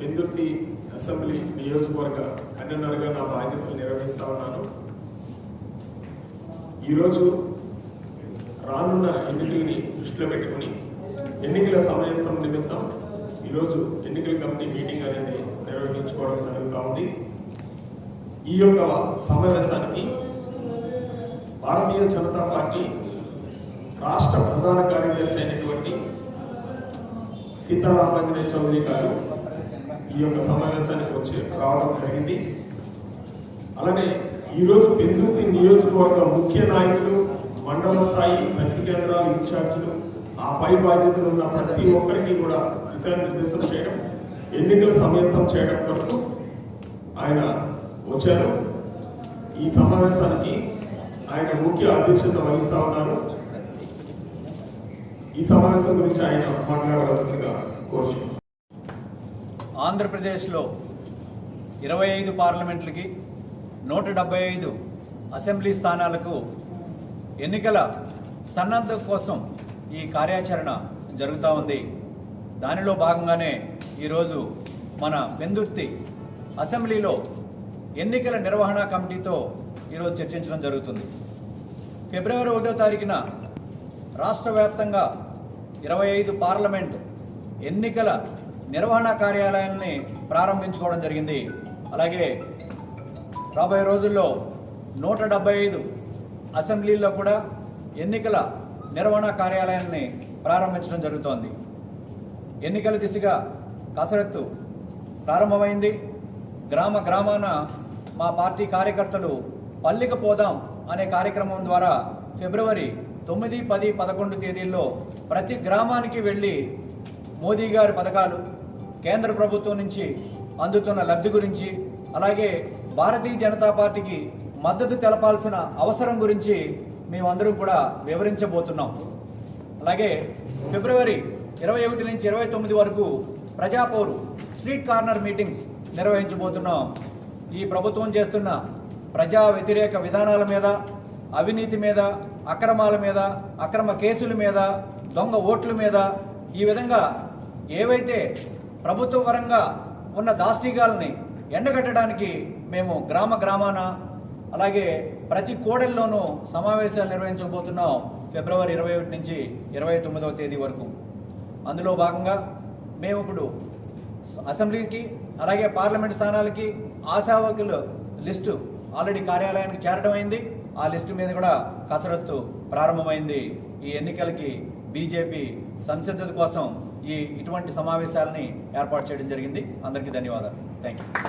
Pendurthi assembly నియోజకవర్గ కన్వీనర్గా నా బాధ్యతలు నిర్వహిస్తా ఉన్నాను. ఈరోజు రానున్న ఎన్నికల్ని దృష్టిలో పెట్టుకుని ఎన్నికల సమయంతం నిమిత్తం ఈరోజు ఎన్నికల కమిటీ మీటింగ్ అనేది నిర్వహించుకోవడం జరుగుతూ ఉంది. ఈ యొక్క సమావేశానికి భారతీయ జనతా పార్టీ రాష్ట్ర ప్రధాన కార్యదర్శి అయినటువంటి సీతారామరాజనే చౌదరి గారు ఈ యొక్క సమావేశానికి వచ్చి రావడం జరిగింది. అలానే ఈరోజు పెందుర్తి నియోజకవర్గ ముఖ్య నాయకులు మండల స్థాయి శక్తి కేంద్రాల ఇన్ఛార్జీలు ఆ పై బాధ్యతలు ఉన్న ప్రతి ఒక్కరికి కూడా దిశానిర్దేశం చేయడం ఎన్నికల సమయంతం చేయడం కొరకు ఆయన వచ్చారు. ఈ సమావేశానికి ఆయన ముఖ్య అధ్యక్షత వహిస్తా ఉన్నారు. ఈ సమావేశం గురించి ఆయన మాట్లాడవలసిందిగా కోరుచున్నాను ఆంధ్రప్రదేశ్లో ఇరవై ఐదు పార్లమెంట్లకి నూట డెబ్బై ఐదు అసెంబ్లీ స్థానాలకు ఎన్నికల సన్నద్ధ కోసం ఈ కార్యాచరణ జరుగుతూ ఉంది. దానిలో భాగంగానే ఈరోజు మన పెందుర్తి అసెంబ్లీలో ఎన్నికల నిర్వహణ కమిటీతో ఈరోజు చర్చించడం జరుగుతుంది. ఫిబ్రవరి ఒకటో తారీఖున రాష్ట్ర వ్యాప్తంగా ఇరవై ఐదు పార్లమెంట్ ఎన్నికల నిర్వహణ కార్యాలయాన్ని ప్రారంభించుకోవడం జరిగింది. అలాగే రాబోయే రోజుల్లో నూట డెబ్బై ఐదు అసెంబ్లీల్లో కూడా ఎన్నికల నిర్వహణ కార్యాలయాన్ని ప్రారంభించడం జరుగుతోంది. ఎన్నికల దిశగా కసరత్తు ప్రారంభమైంది. గ్రామ గ్రామాన మా పార్టీ కార్యకర్తలు పల్లికి పోదాం అనే కార్యక్రమం ద్వారా ఫిబ్రవరి తొమ్మిది పది పదకొండు తేదీల్లో ప్రతి గ్రామానికి వెళ్ళి మోదీ గారి పథకాలు కేంద్ర ప్రభుత్వం నుంచి అందుతున్న లబ్ధి గురించి అలాగే భారతీయ జనతా పార్టీకి మద్దతు తెలపాల్సిన అవసరం గురించి మేమందరం కూడా వివరించబోతున్నాం. అలాగే ఫిబ్రవరి ఇరవై ఒకటి నుంచి ఇరవై తొమ్మిది వరకు ప్రజాపౌరు స్ట్రీట్ కార్నర్ మీటింగ్స్ నిర్వహించబోతున్నాం. ఈ ప్రభుత్వం చేస్తున్న ప్రజా వ్యతిరేక విధానాల మీద అవినీతి మీద అక్రమాల మీద అక్రమ కేసుల మీద దొంగ ఓట్ల మీద ఈ విధంగా ఏవైతే ప్రభుత్వ పరంగా ఉన్న దాష్టీకాలని ఎండగట్టడానికి మేము గ్రామ గ్రామాన అలాగే ప్రతి కోడెల్లోనూ సమావేశాలు నిర్వహించబోతున్నాం ఫిబ్రవరి ఇరవై ఒకటి నుంచి ఇరవై తొమ్మిదవ తేదీ వరకు. అందులో భాగంగా మేము ఇప్పుడు అసెంబ్లీకి అలాగే పార్లమెంట్ స్థానాలకి ఆశావకుల లిస్టు ఆల్రెడీ కార్యాలయానికి చేరడం అయింది. ఆ లిస్టు మీద కూడా కసరత్తు ప్రారంభమైంది. ఈ ఎన్నికలకి బీజేపీ సంసిద్ధత కోసం ఈ ఇటువంటి సమావేశాలని ఏర్పాటు చేయడం జరిగింది. అందరికీ ధన్యవాదాలు. Thank you